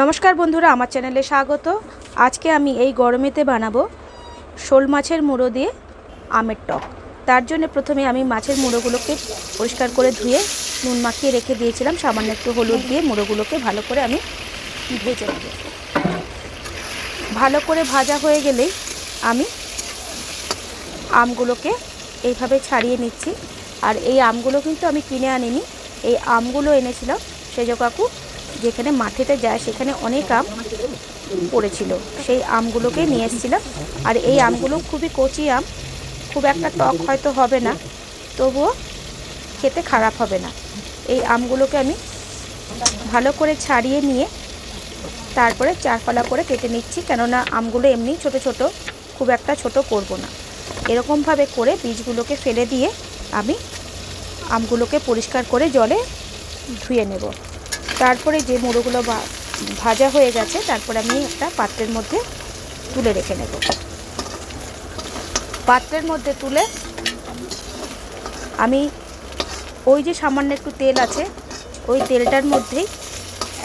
নমস্কার বন্ধুরা, আমার চ্যানেলে স্বাগত। আজকে আমি এই গরমেতে বানাবো শোল মাছের মুড়ো দিয়ে আমের টক। তার জন্য প্রথমে আমি মাছের মুড়োগুলোকে পরিষ্কার করে ধুয়ে নুন মাখিয়ে রেখে দিয়েছিলাম। সামান্য একটু হলুদ দিয়ে মুড়োগুলোকে ভালো করে আমি ভেজে নেব। ভালো করে ভাজা হয়ে গেলেই আমি আমগুলোকে এইভাবে ছাড়িয়ে নিচ্ছি। আর এই আমগুলো কিন্তু আমি কিনে আনিনি। এই আমগুলো এনেছিলাম সেজ কাকু যেখানে মাঠেতে যায় সেখানে অনেক আম পড়েছিল। সেই আমগুলোকে নিয়ে এসেছিলাম। আর এই আমগুলো খুবই কচি আম। খুব একটা টক হয়তো হবে না, তবুও খেতে খারাপ হবে না। এই আমগুলোকে আমি ভালো করে ছাড়িয়ে নিয়ে তারপরে চারপালা করে কেটে নিচ্ছি, কেননা আমগুলো এমনি ছোট ছোট, খুব একটা ছোট করব না। এরকমভাবে করে বীজগুলোকে ফেলে দিয়ে আমি আমগুলোকে পরিষ্কার করে জলে ধুয়ে নেব। তারপরে যে মুড়োগুলো ভাজা হয়ে গেছে, তারপরে আমি একটা পাত্রের মধ্যে তুলে রেখে নেব। পাত্রের মধ্যে তুলে আমি ওই যে সামান্য একটু তেল আছে, ওই তেলটার মধ্যেই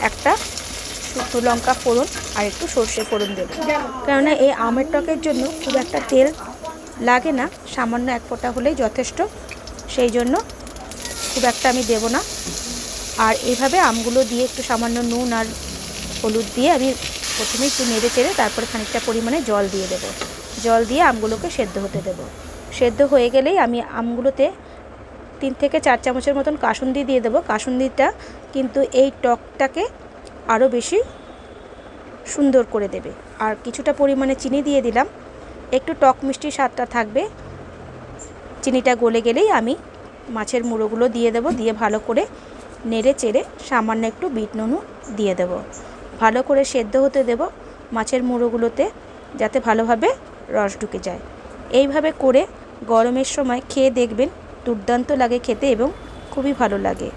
একটা শুকনো লঙ্কা ফোড়ন আর একটু সর্ষে ফোড়ন দেবো। কেননা এই আমের টকের জন্য খুব একটা তেল লাগে না, সামান্য এক ফোঁটা হলেই যথেষ্ট, সেই জন্য খুব একটা আমি দেবো না। আর এইভাবে আমগুলো দিয়ে একটু সামান্য নুন আর হলুদ দিয়ে আমি প্রথমে একটু নেড়ে চেড়ে তারপরে খানিকটা পরিমাণে জল দিয়ে দেবো। জল দিয়ে আমগুলোকে সেদ্ধ হতে দেবো। সেদ্ধ হয়ে গেলেই আমি আমগুলোতে তিন থেকে চার চামচের মতন কাসুন্দি দিয়ে দেবো। কাসুন্দিটা কিন্তু এই টকটাকে আরও বেশি সুন্দর করে দেবে। আর কিছুটা পরিমাণে চিনি দিয়ে দিলাম। একটু টক মিষ্টি স্বাদটা থাকবে। চিনিটা গলে গেলেই আমি মাছের মুড়োগুলো দিয়ে দেবো। দিয়ে ভালো করে নেড়ে চেড়ে সামান্য একটু বিট নুনও দিয়ে দেব। ভালো করে সেদ্ধ হতে দেব মাছের মুড়োগুলোতে যাতে ভালোভাবে রস ঢুকে যায়। এইভাবে করে গরমের সময় খেয়ে দেখবেন দুর্দান্ত লাগে খেতে এবং খুবই ভালো লাগে।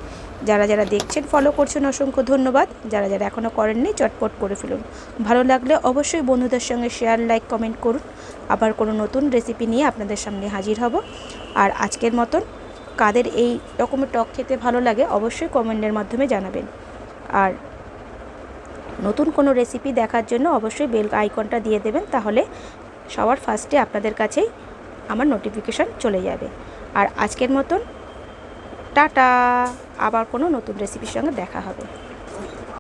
যারা যারা দেখছেন ফলো করছেন, অসংখ্য ধন্যবাদ। যারা যারা এখনও করেননি, চটপট করে ফেলুন। ভালো লাগলে অবশ্যই বন্ধুদের সঙ্গে শেয়ার লাইক কমেন্ট করুন। আবার কোনো নতুন রেসিপি নিয়ে আপনাদের সামনে হাজির হব। আর আজকের মতন কাদের এই রকমের টক খেতে ভালো লাগে অবশ্যই কমেন্টের মাধ্যমে জানাবেন। আর নতুন কোনো রেসিপি দেখার জন্য অবশ্যই বেল আইকনটা দিয়ে দেবেন, তাহলে সবার ফার্স্টে আপনাদের কাছেই আমার নোটিফিকেশান চলে যাবে। আর আজকের মতন, টাটা! আবার কোনো নতুন রেসিপির সঙ্গে দেখা হবে।